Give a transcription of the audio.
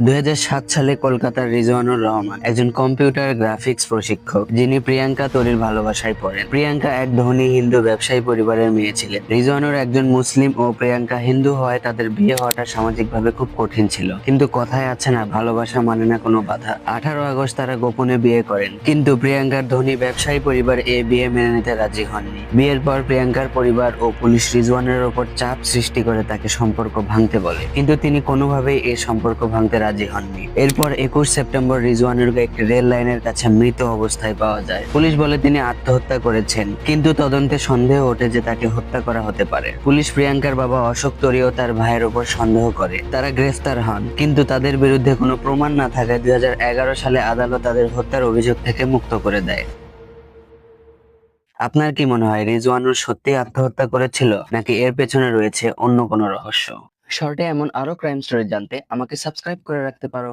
দুই হাজার সাত সালে কলকাতার রিজওয়ানুর রহমান একজন কম্পিউটার গ্রাফিক্স প্রশিক্ষক, যিনি প্রিয়াঙ্কা তরির ভালোবাসায় পড়েন। প্রিয়াঙ্কা এক ধনী হিন্দু ব্যবসায়ী পরিবারের মেয়ে ছিলেন। রিজওয়ানুর একজন মুসলিম ও প্রিয়াঙ্কা হিন্দু হওয়ায় তাদের বিয়ে হওয়াটা সামাজিকভাবে খুব কঠিন ছিল। কিন্তু কথায় আছে না, ভালোবাসা মানে না কোনো বাধা। আঠারো আগস্ট তারা গোপনে বিয়ে করেন। কিন্তু প্রিয়াঙ্কার ধনী ব্যবসায়ী পরিবার এ বিয়ে মেনে নিতে রাজি হননি। বিয়ের পর প্রিয়াঙ্কার পরিবার ও পুলিশ রিজওয়ানের ওপর চাপ সৃষ্টি করে তাকে সম্পর্ক ভাঙতে বলে। কিন্তু তিনি কোনোভাবেই এই সম্পর্ক ভাঙতে রাজি হননি। এরপর একুশ সেপ্টেম্বর রিজওয়ানুরকে একটি রেল লাইনের কাছে মৃত অবস্থায় পাওয়া যায়। পুলিশ বলে তিনি আত্মহত্যা করেছেন, কিন্তু তদন্তে সন্দেহ ওঠে যে তাকে হত্যা করা হতে পারে। পুলিশ প্রিয়াঙ্কার বাবা অশোক তরি ও তার ভাইয়ের ওপর সন্দেহ করে। তারা গ্রেফতার হন, কিন্তু তাদের বিরুদ্ধে কোনো প্রমাণ না থাকায় দুই হাজার এগারো সালে আদালত তাদের হত্যার অভিযোগ থেকে মুক্ত করে দেয়। আপনার কি মনে হয়, রিজওয়ানুর সত্যি আত্মহত্যা করেছিল, নাকি এর পেছনে রয়েছে অন্য কোনো রহস্য? শর্টে এমন আরও ক্রাইম স্টোরি জানতে আমাকে সাবস্ক্রাইব করে রাখতে পারো।